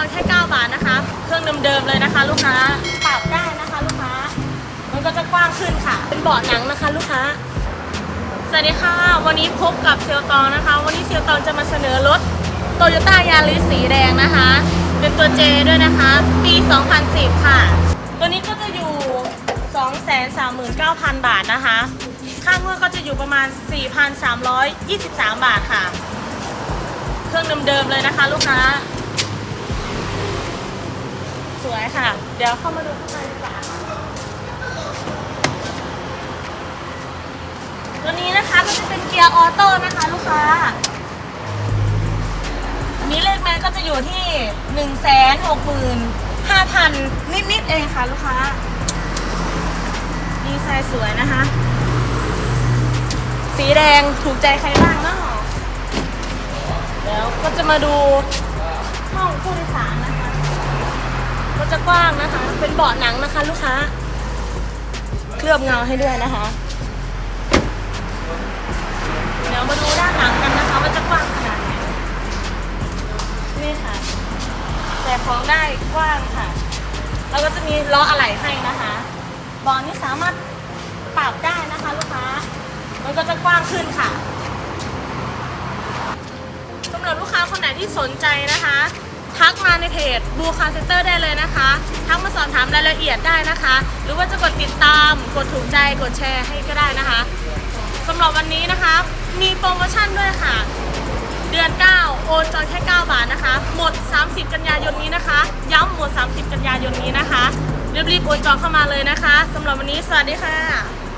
อนแค่ 9 บาทนะคะ เครื่องเดิมๆเลยนะคะ ลูกค้าปรับได้นะคะ ลูกค้า มันก็จะกว้างขึ้นค่ะ เป็นเบาะหนังนะคะ ลูกค้า สวัสดีค่ะ วันนี้พบกับเซลตองนะคะ วันนี้เซลตองจะมาเสนอรถโตโยต้ายาริสสีแดงนะคะ เป็นตัวเจด้วยนะคะ ปี 2010 ค่ะ ตัวนี้ก็จะอยู่ 239,000 บาทนะคะ ค่างวดก็จะอยู่ประมาณ 4,323 บาทค่ะ เครื่องเดิมๆเลยนะคะ ลูกค้า ค่ะ เดี๋ยวเข้ามาดูข้างในดีกว่าตัวนี้นะคะก็จะเป็นเกียร์ออโต้นะคะลูกค้าอันนี้เลขแม็กก็จะอยู่ที่หนึ่งแสนหกหมื่นห้าพันนิดๆเองค่ะลูกค้าดีไซน์สวยนะคะ สีแดงถูกใจใครบ้างเนาะเดี๋ยวก็จะมาดูห้องผู้โดยสารนะคะ ก็จะกว้างนะคะ เป็นเบาะหนังนะคะ ลูกค้า เคลือบเงาให้ด้วยนะคะ เดี๋ยวมาดูด้านหลังกันนะคะ ว่าจะกว้างขนาดไหน นี่ค่ะ แต่ของได้กว้างค่ะ แล้วก็จะมีล้ออะไหล่ให้นะคะเบาะนี้สามารถปรับได้นะคะลูกค้า มันก็จะกว้างขึ้นค่ะสำหรับลูกค้าคนไหนที่สนใจนะคะ ทักมาในเพจบูคาเซ็นเตอร์ได้เลยนะคะ ทักมาสอบถามรายละเอียดได้นะคะ หรือว่าจะกดติดตาม กดถูกใจ กดแชร์ให้ก็ได้นะคะสำหรับวันนี้นะคะ มีโปรโมชั่นด้วยค่ะ เดือน 9 โอนจอยแค่ 9 บาทนะคะ หมด 30 กันยายนนี้นะคะ ย้ำหมด 30 กันยายนนี้นะคะรีบๆโอนจองเข้ามาเลยนะคะสำหรับวันนี้สวัสดีค่ะ